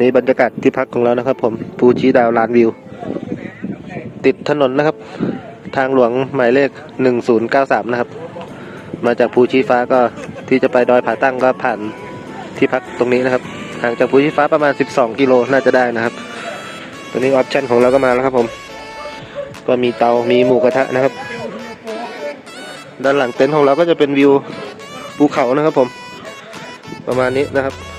นี่บรรยากาศที่พักของเรานะครับ ผมภูชีดาวลานวิว ติดถนนนะครับ ทางหลวงหมายเลขหนึ่งศูนย์เก้าสามนะครับ มาจากภูชีฟ้าก็ที่จะไปดอยผาตั้งก็ผ่านที่พักตรงนี้นะครับห่างจากภูชีฟ้าประมาณสิบสองกิโลน่าจะได้นะครับตอนนี้ออปชั่นของเราก็มาแล้วครับผม ก็มีเตามีหมูกระทะนะครับ ด้านหลังเต็นท์ของเราก็จะเป็นวิวภูเขานะครับผม ประมาณนี้นะครับ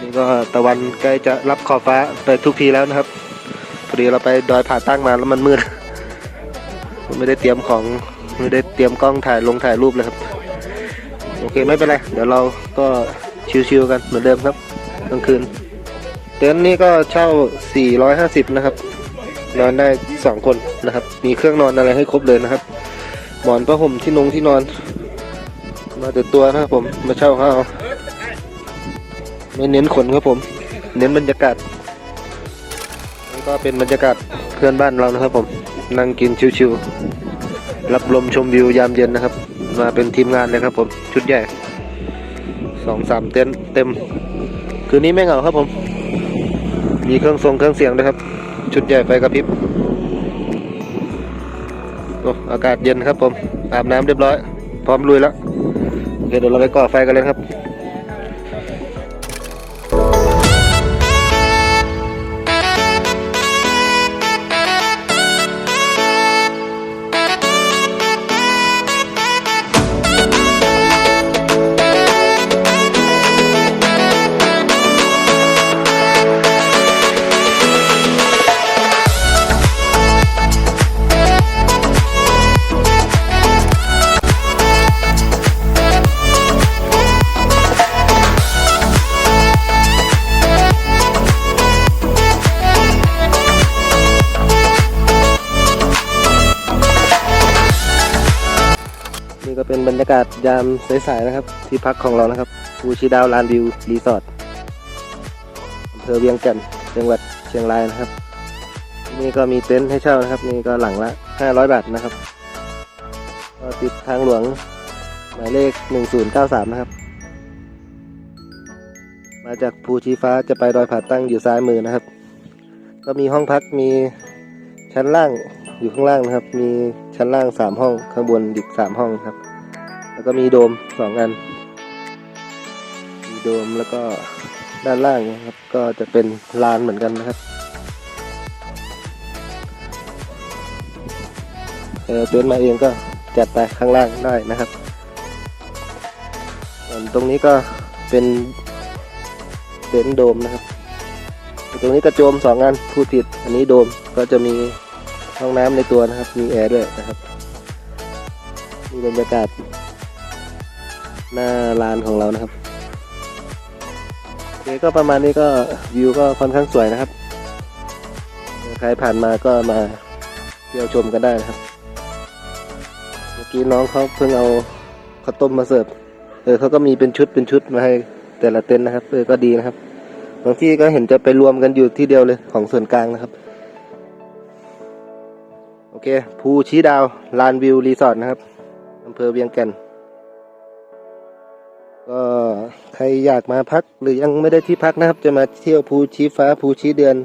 นี่ก็ตะวันใกล้จะรับขอบฟ้าไปทุกทีแล้วนะครับพอดีเราไปดอยผาตั้งมาแล้วมันมืดไม่ได้เตรียมของไม่ได้เตรียมกล้องถ่ายลงถ่ายรูปเลยครับ โอเคไม่เป็นไร เดี๋ยวเราก็ชิวๆกันเหมือนเดิมครับกลางคืนเต็นท์นี้ก็เช่า 450 นะครับ นอนได้ 2 คนนะครับ มีเครื่องนอนอะไรให้ครบเลยนะครับหมอนผ้าห่มที่นงที่นอน มาแต่ตัวนะครับผมมาเช่าเขาเอา ไม่เน้นขนครับผม เน้นบรรยากาศนี่ก็เป็นบรรยากาศเพื่อนบ้านเรานะครับ ผมนั่งกินชิวๆรับลมชมวิวยามเย็นนะครับ มาเป็นทีมงานเลยครับผมชุดใหญ่สองสามเต็นเต็ม คืนนี้ไม่เหงาครับผม มีเครื่องทรงเครื่องเสียงด้วยครับ ชุดใหญ่ไฟกระพริบโอ้อากาศเย็นครับผมอาบน้ำเรียบร้อย พร้อมลุยแล้วโอเคเดี๋ยวเราไปก่อไฟกันเลยครับ เป็นบรรยากาศยามสายๆนะครับ ที่พักของเรานะครับภูชีดาวลานวิวรีสอร์ทอำเภอเวียงจันทร์จังหวัดเชียงรายนะครับ นี่ก็มีเต็นท์ให้เช่านะครับ นี่ก็หลังละ 500 บาทนะครับก็ติดทางหลวงหมายเลข 1093 นะครับ มาจากภูชีฟ้าจะไปดอยผาตั้งอยู่ซ้ายมือนะครับ ก็มีห้องพักมีชั้นล่างอยู่ข้างล่างนะครับ มีชั้นล่างสามห้องข้างบนอีกสามห้องครับ แล้วก็มีโดมสองอัน มีโดมแล้วก็ด้านล่างนะครับ ก็จะเป็นลานเหมือนกันนะครับเออเต็นมาเองก็จัดไปข้างล่างได้นะครับส่วนตรงนี้ก็เป็นเต็นโดมนะครับ ตรงนี้กระโจมสองอันพูดผิด อันนี้โดมก็จะมีห้องน้ำในตัวนะครับ มีแอร์ด้วยนะครับนี่บรรยากาศ หน้าลานของเรานะครับโอเคก็ประมาณนี้ก็วิวก็ค่อนข้างสวยนะครับใครผ่านมาก็มาเที่ยวชมกันได้นะครับ เมื่อกี้น้องเขาเพิ่งเอาข้าวต้มมาเสิร์ฟเออเขาก็มีเป็นชุดเป็นชุดมาให้แต่ละเต็นท์นะครับเออก็ดีนะครับบางที่ก็เห็นจะไปรวมกันอยู่ที่เดียวเลยของส่วนกลางนะครับโอเคภูชี้ดาวลานวิวรีสอร์ทนะครับอำเภอเวียงแก่น ก็ใครอยากมาพักหรือยังไม่ได้ที่พักนะครับ จะมาเที่ยวภูชีฟ้าภูชีเดือน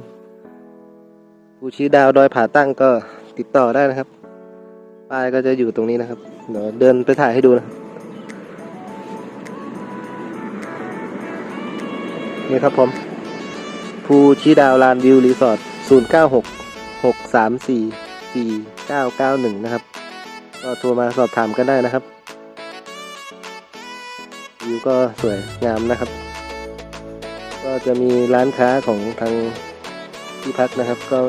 ภูชีดาวดอยผาตั้งก็ติดต่อได้นะครับป้ายก็จะอยู่ตรงนี้นะครับเดี๋ยวเดินไปถ่ายให้ดูนะนี่ครับผมภูชีดาวลานวิวรีสอร์ท0 9 6 6 3 4 4 9 9 1 นะครับ ก็โทรมาสอบถามกันได้นะครับ วิวก็สวยงามนะครับ ก็จะมีร้านค้าของทางที่พักนะครับ ก็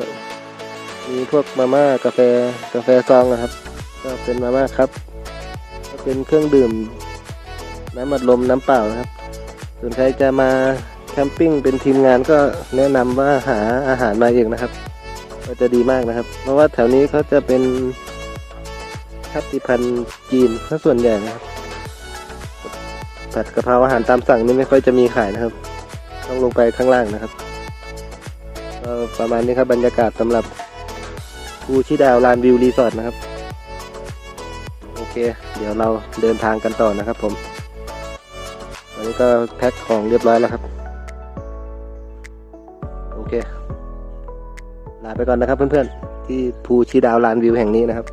มีพวกมาม่ากาแฟกาแฟซองนะครับ ก็เป็นมาม่าครับ ก็เป็นเครื่องดื่มน้ำอัดลมน้ำเปล่านะครับส่วนใครจะมาแคมปิ้งเป็นทีมงานก็แนะนำว่าหาอาหารมาเองนะครับ ก็จะดีมากนะครับ เพราะว่าแถวนี้เขาจะเป็นชาติพันธุ์จีนถ้าส่วนใหญ่นะครับ ผัดกะเพราอาหารตามสั่งนี่ไม่ค่อยจะมีขายนะครับ ต้องลงไปข้างล่างนะครับก็ประมาณนี้ครับบรรยากาศสำหรับภูชีดาวลานวิวรีสอร์ทนะครับ โอเค เดี๋ยวเราเดินทางกันต่อนะครับ ผมตอนนี้ก็แพ็คของเรียบร้อยแล้วครับ โอเค ลาไปก่อนนะครับเพื่อนๆ ที่ภูชีดาวลานวิวแห่งนี้นะครับ